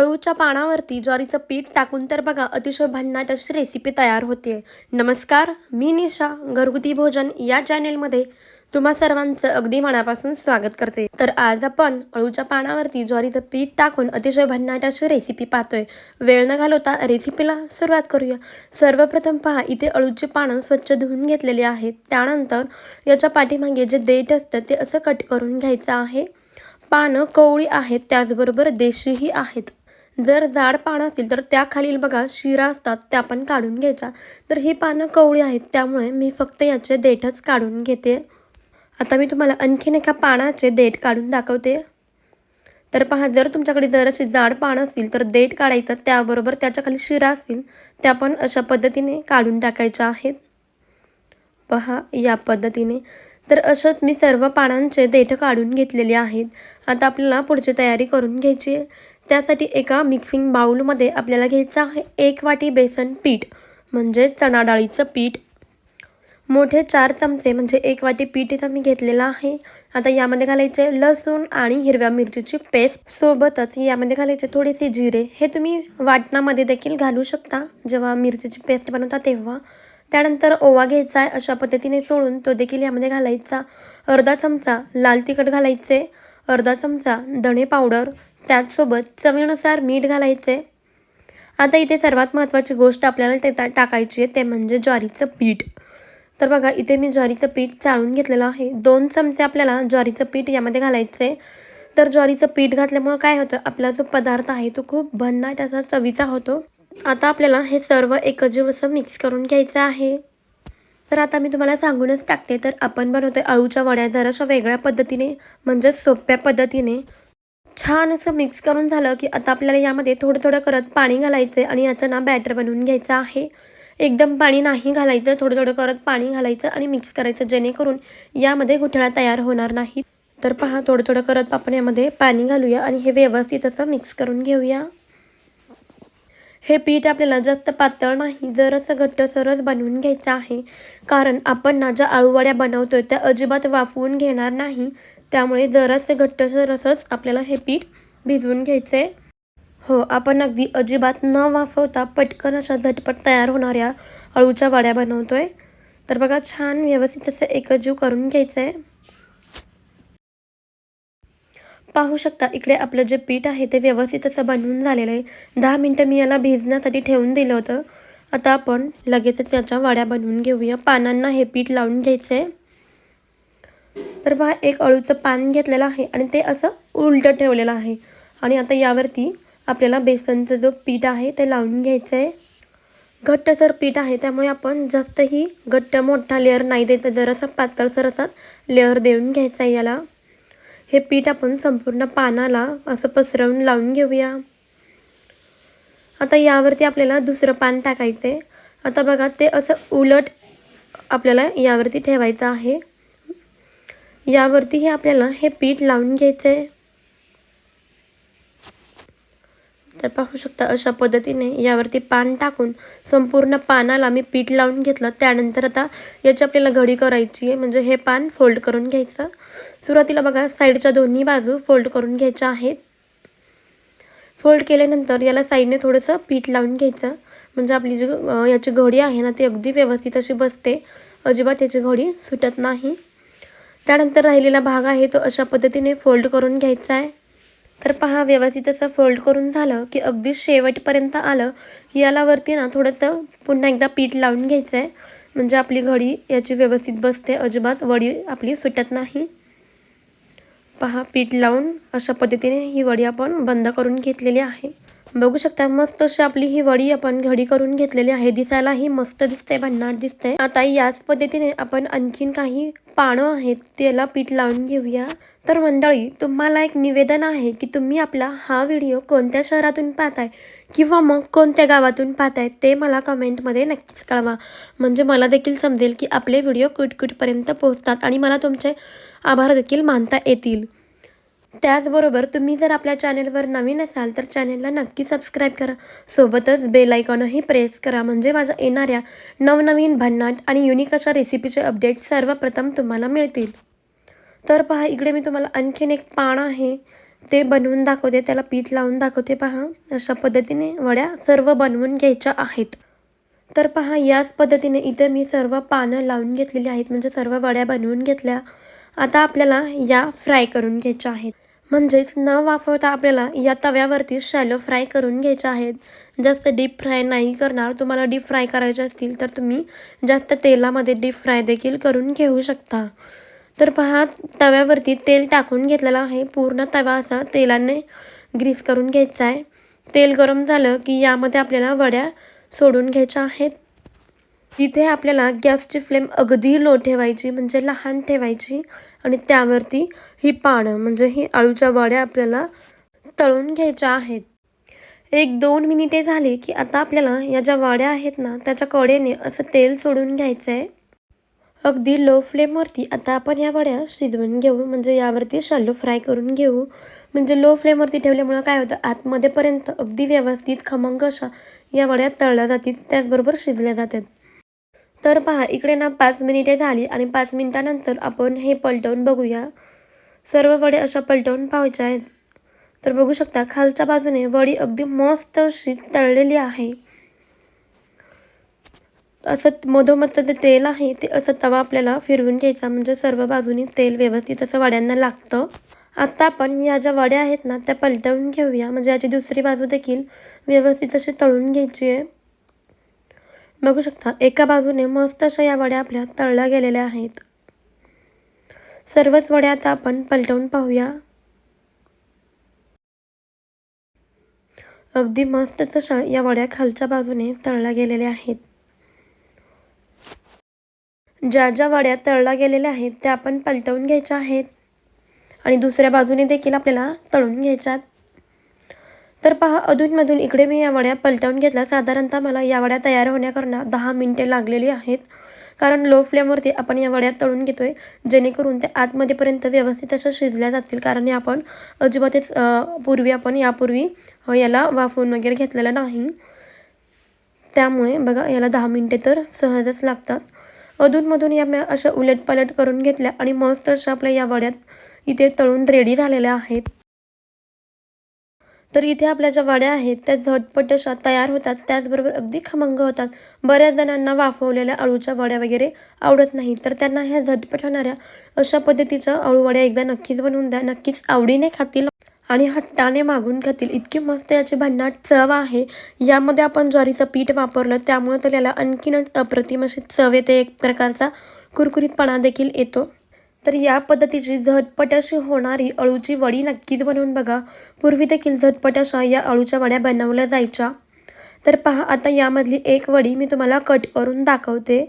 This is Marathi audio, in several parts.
अळूच्या पानावरती ज्वारीचं पीठ टाकून तर बघा अतिशय भन्नाट अशी रेसिपी तयार होते नमस्कार मी निशा घरगुती भोजन या चॅनेलमध्ये तुम्हा सर्वांचं अगदी मनापासून स्वागत करते. तर आज आपण अळूच्या पानावरती ज्वारीचं पीठ टाकून अतिशय भन्नाट अशी रेसिपी पाहतोय. वेळ न घालवता रेसिपीला सुरुवात करूया. सर्वप्रथम पहा इथे अळूची पानं स्वच्छ धुवून घेतलेली आहेत. त्यानंतर याच्या पाठीमागे जे देठ असतं ते असं कट करून घ्यायचं आहे. पानं कवळी आहेत त्याचबरोबर देशीही आहेत. जर जाड पानं असतील तर त्याखालील बघा शिरा असतात त्या पण काढून घ्यायच्या. तर ही पानं कवळी आहेत त्यामुळे मी फक्त याचे देठच काढून घेते. आता मी तुम्हाला आणखीन एका पानाचे देठ काढून दाखवते. तर पहा जर तुमच्याकडे जर अशी जाड पानं असतील तर देठ काढायचं त्याबरोबर त्याच्याखाली शिरा असतील त्या पण अशा पद्धतीने काढून टाकायच्या आहेत. पहा या पद्धतीने. तर असंच मी सर्व पानांचे देठ काढून घेतलेले आहेत. आता आपल्याला पुढची तयारी करून घ्यायची आहे. त्यासाठी एका मिक्सिंग बाऊलमध्ये आपल्याला घ्यायचं आहे एक वाटी बेसन पीठ म्हणजे चणा डाळीचं पीठ. मोठे चार चमचे म्हणजे एक वाटी पीठ इथं मी घेतलेलं आहे. आता यामध्ये घालायचे लसूण आणि हिरव्या मिरचीची पेस्ट. सोबतच यामध्ये घालायचे थोडेसे जिरे. हे तुम्ही वाटणामध्ये देखील घालू शकता. जेव्हा मिरचीची पेस्ट बनवता तेव्हा. त्यानंतर ओवा घ्यायचा आहे अशा पद्धतीने सोळून तो देखील यामध्ये घालायचा. अर्धा चमचा लाल तिखट घालायचे. अर्धा चमचा धणे पावडर. त्याचसोबत चवीनुसार मीठ घालायचे. आता इथे सर्वात महत्त्वाची गोष्ट आपल्याला ते टाकायची आहे ते म्हणजे ज्वारीचं पीठ. तर बघा इथे मी ज्वारीचं पीठ चाळून घेतलेलं आहे. दोन चमचे आपल्याला ज्वारीचं पीठ यामध्ये घालायचं. आहे तर ज्वारीचं पीठ घातल्यामुळं काय होतं? आपला जो पदार्थ आहे तो खूप भन्नाट असा चवीचा होतो. आता आपल्याला हे सर्व एकजीव असं मिक्स करून घ्यायचं आहे. तर आता मी तुम्हाला सांगूनच टाकते. तर आपण बनवतोय अळूच्या वड्या. जराशा वेगळ्या पद्धतीने म्हणजेच सोप्या पद्धतीने. छान असं मिक्स करून झालं की आता आपल्याला यामध्ये थोडं थोडं करत पाणी घालायचं आहे आणि याचं ना बॅटर बनवून घ्यायचं आहे. एकदम पाणी नाही घालायचं थोडं थोडं करत पाणी घालायचं आणि मिक्स करायचं जेणेकरून यामध्ये गुठळा तयार होणार नाही तर पहा थोडं थोडं करत आपण यामध्ये पाणी घालूया आणि हे व्यवस्थित असं मिक्स करून घेऊया. हे पीठ आपल्याला जास्त पातळ नाही जरासं घट्ट सरस बनवून घ्यायचं आहे. कारण आपण ना ज्या आळूवड्या आहे त्या अजिबात वाफवून घेणार नाही. त्यामुळे जरासं घट्ट सरसच आपल्याला हे पीठ भिजवून घ्यायचं आहे हो आपण अगदी अजिबात न वाफवता पटकन अशा झटपट तयार होणाऱ्या अळूच्या वड्या आहे तर बघा छान व्यवस्थित असं एकजीव करून घ्यायचं आहे पाहू शकता इकडे आपलं जे पीठ आहे ते व्यवस्थित असं बनवून झालेलं आहे. दहा मिनटं मी याला भिजण्यासाठी ठेवून दिलं होतं. आता आपण लगेचच याच्या वड्या बनवून घेऊया. पानांना हे पीठ लावून घ्यायचं आहे तर पहा एक अळूचं पान घेतलेलं आहे आणि ते असं उलटं ठेवलेलं आहे. आणि आता यावरती आपल्याला बेसनचं जो पीठ आहे ते लावून घ्यायचं आहे घट्टसर पीठ आहे त्यामुळे आपण जास्तही घट्ट मोठा लेअर नाही द्यायचा. जरासा पातळसर असा लेअर देऊन घ्यायचा आहे याला. हे पीठ आपण संपूर्ण पानाला असं पसरवून लावून घेऊया. आता यावरती आपल्याला दुसरं पान टाकायचं आहे आता बघा ते असं उलट आपल्याला यावरती ठेवायचं आहे. यावरती हे आपल्याला हे पीठ लावून घ्यायचं आहे तर पाहू शकता अशा पद्धतीने यावरती पान टाकून संपूर्ण पानाला मी पीठ लावून घेतलं. त्यानंतर आता याची आपल्याला घडी करायची आहे. म्हणजे हे पान फोल्ड करून घ्यायचं. सुरुवातीला बघा साईडच्या दोन्ही बाजू फोल्ड करून घ्यायच्या आहेत. फोल्ड केल्यानंतर याला साईडने थोडंसं पीठ लावून घ्यायचं. म्हणजे आपली जी याची घडी आहे ना ती अगदी व्यवस्थित अशी बसते. अजिबात याची घडी सुटत नाही. त्यानंतर राहिलेला भाग आहे तो अशा पद्धतीने फोल्ड करून घ्यायचा आहे. तर पहा व्यवस्थित असं फोल्ड करून झालं की अगदी शेवटपर्यंत आलं की याला वरती ना थोडंसं पुन्हा एकदा पीठ लावून घ्यायचं आहे म्हणजे आपली घडी याची व्यवस्थित बसते अजिबात वडी आपली सुटत नाही. पहा पीठ लावून अशा पद्धतीने ही वडी आपण बंद करून घेतलेली आहे. बघू शकता मस्त अशी आपली ही वडी आपण घडी करून घेतलेली आहे. दिसायलाही मस्त दिसते भन्नाट दिसते आता याच पद्धतीने आपण आणखीन काही पानं आहेत त्याला पीठ लावून घेऊया. तर मंडळी तुम्हाला एक निवेदन आहे की तुम्ही आपला हा व्हिडिओ कोणत्या शहरातून पाहताय किंवा मग कोणत्या गावातून पाहताय ते मला कमेंटमध्ये नक्कीच कळवा. म्हणजे मला देखील समजेल की आपले व्हिडिओ कुठकुठपर्यंत पोहोचतात आणि मला तुमचे आभार देखील मानता येतील. त्याचबरोबर तुम्ही जर आपल्या चॅनेलवर नवीन असाल तर चॅनेलला नक्की सबस्क्राईब करा. सोबतच बेल आयकॉनही प्रेस करा. म्हणजे माझ्या येणाऱ्या नवनवीन भन्नाट आणि युनिक अशा रेसिपीचे अपडेट सर्वप्रथम तुम्हाला मिळतील. तर पहा इकडे मी तुम्हाला आणखीन एक पान आहे. ते बनवून दाखवते. त्याला पीठ लावून दाखवते पहा. अशा पद्धतीने वड्या सर्व बनवून घ्यायच्या आहेत. तर पहा याच पद्धतीने इथे मी सर्व पानं लावून घेतलेली आहेत. म्हणजे सर्व वड्या बनवून घेतल्या. आता आपल्याला या फ्राय करून घ्यायच्या आहेत. म्हणजेच न वाफवता आपल्याला या तव्यावरती शॅलो फ्राय करून घ्यायच्या आहेत. जास्त डीप फ्राय नाही करणार. तुम्हाला डीप फ्राय करायचे असतील तर तुम्ही जास्त तेलामध्ये डीप फ्राय देखील करून घेऊ शकता. तर पहा तव्यावरती तेल टाकून घेतलेलं आहे. पूर्ण तवा असा तेलाने ग्रीस करून घ्यायचा आहे. तेल गरम झालं की यामध्ये आपल्याला वड्या सोडून घ्यायच्या आहेत. तिथे आपल्याला गॅसची फ्लेम अगदी लो ठेवायची म्हणजे लहान ठेवायची आणि त्यावरती ही पानं म्हणजे ही आळूच्या वड्या आपल्याला तळून घ्यायच्या आहेत. एक दोन मिनिटे झाली की आता आपल्याला या ज्या वड्या आहेत ना त्याच्या कडेने असं तेल सोडून घ्यायचं आहे अगदी लो फ्लेमवरती आता आपण या वड्या शिजवून घेऊ म्हणजे यावरती शालो फ्राय करून घेऊ. म्हणजे लो फ्लेमवरती ठेवल्यामुळं काय होतं आतमध्येपर्यंत अगदी व्यवस्थित खमंग अशा या वड्या तळल्या जातील त्याचबरोबर शिजल्या जातात. तर पहा इकडे ना पाच मिनिटे झाली आणि पाच मिनिटानंतर आपण हे पलटवून बघूया. सर्व वडे अशा पलटवून पाहायच्या आहेत. तर बघू शकता खालच्या बाजूने वडी अगदी मस्त अशी तळलेली आहे. असं मधोमधचं जे तेल आहे ते असं तवा आपल्याला फिरवून घ्यायचा म्हणजे सर्व बाजूनी तेल व्यवस्थित असं वड्यांना लागतं. आता आपण या ज्या वड्या आहेत ना त्या पलटवून घेऊया. म्हणजे याची दुसरी बाजू देखील व्यवस्थित अशी तळून घ्यायची आहे. बघू शकता. एका बाजूने मस्त अशा या वड्या आपल्या तळल्या गेलेल्या आहेत. सर्वच वड्या आता आपण पलटवून पाहूया. अगदी मस्त तशा या वड्या खालच्या बाजूने तळल्या गेलेल्या आहेत. ज्या ज्या वड्या तळल्या गेलेल्या आहेत त्या आपण पलटवून घ्यायच्या आहेत. आणि दुसऱ्या बाजूने देखील आपल्याला तळून घ्यायच्यात. तर पहा अधूनमधून इकडे मी या वड्या पलटवून घेतल्या. साधारणतः मला या वड्या तयार होण्याकरता दहा मिनटे लागलेली आहेत. कारण लो फ्लेमवरती आपण या वड्या तळून घेतो आहे जेणेकरून त्या आतमध्येपर्यंत व्यवस्थित अशा शिजल्या जातील. कारण हे आपण अजिबातच पूर्वी आपण यापूर्वी याला वाफवून वगैरे घेतलेलं नाही. त्यामुळे बघा याला दहा मिनटे तर सहजच लागतात. अधूनमधून या म्या अशा उलटपालट करून घेतल्या आणि मस्त अशा आपल्या या वड्यात इथे तळून रेडी झालेल्या आहेत. तर इथे आपल्या ज्या वड्या आहेत त्या झटपट अशा तयार होतात. त्याचबरोबर अगदी खमंग होतात. बऱ्याच जणांना वाफवलेल्या अळूच्या वड्या वगैरे आवडत नाही तर त्यांना ह्या झटपट होणाऱ्या अशा पद्धतीच्या अळूवड्या एकदा नक्कीच बनवून द्या. नक्कीच आवडीने खातील आणि हट्टाने मागून खातील. इतकी मस्त याची भन्नाट चव आहे. यामध्ये आपण ज्वारीचं पीठ वापरलं त्यामुळे तर याला आणखीनच अप्रतिम अशी चव येते. एक प्रकारचा कुरकुरीतपणा देखील येतो. तर या पद्धतीची झटपट अशी होणारी अळूची वडी नक्कीच बनवून बघा. पूर्वी देखील झटपट अशा या अळूच्या वड्या बनवल्या जायच्या. तर पहा आता यामधली एक वडी मी तुम्हाला कट करून दाखवते.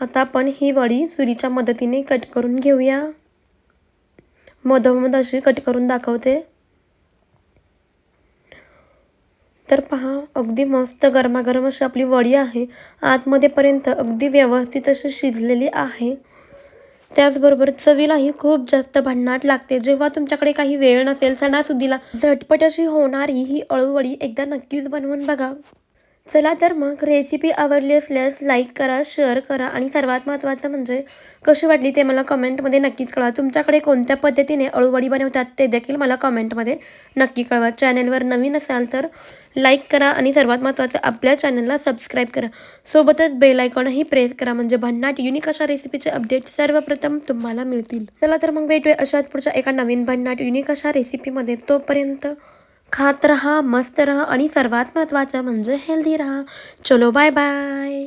आता आपण ही वडी सुरीच्या मदतीने कट करून घेऊया. मधोमध अशी कट करून दाखवते. तर पहा अगदी मस्त गरमागरम अशी आपली वडी आहे. आतमध्येपर्यंत अगदी व्यवस्थित अशी शिजलेली आहे. त्याचबरोबर चवीलाही खूप जास्त भन्नाट लागते. जेव्हा तुमच्याकडे काही वेळ नसेल सणासुदीला झटपट अशी होणारी ही अळूवडी एकदा नक्कीच बनवून बघा. चला तर मग रेसिपी आवडली असल्यास लाईक करा शेअर करा आणि सर्वात महत्त्वाचं म्हणजे कशी वाटली ते मला कमेंटमध्ये नक्कीच कळवा. तुमच्याकडे कोणत्या पद्धतीने अळूवडी बनवतात ते देखील मला कमेंटमध्ये नक्की कळवा. चॅनलवर नवीन असाल तर लाईक करा आणि सर्वात महत्त्वाचं आपल्या चॅनलला सबस्क्राईब करा. सोबतच बेल आयकॉनही प्रेस करा म्हणजे भन्नाट युनिक अशा रेसिपीचे अपडेट सर्वप्रथम तुम्हाला मिळतील. चला तर मग भेटूया अशाच पुढच्या एका नवीन भन्नाट युनिक अशा रेसिपीमध्ये तोपर्यंत खात रहा मस्त रहा आणि सर्वात महत्त्वाचं म्हणजे हेल्दी रहा. चलो बाय बाय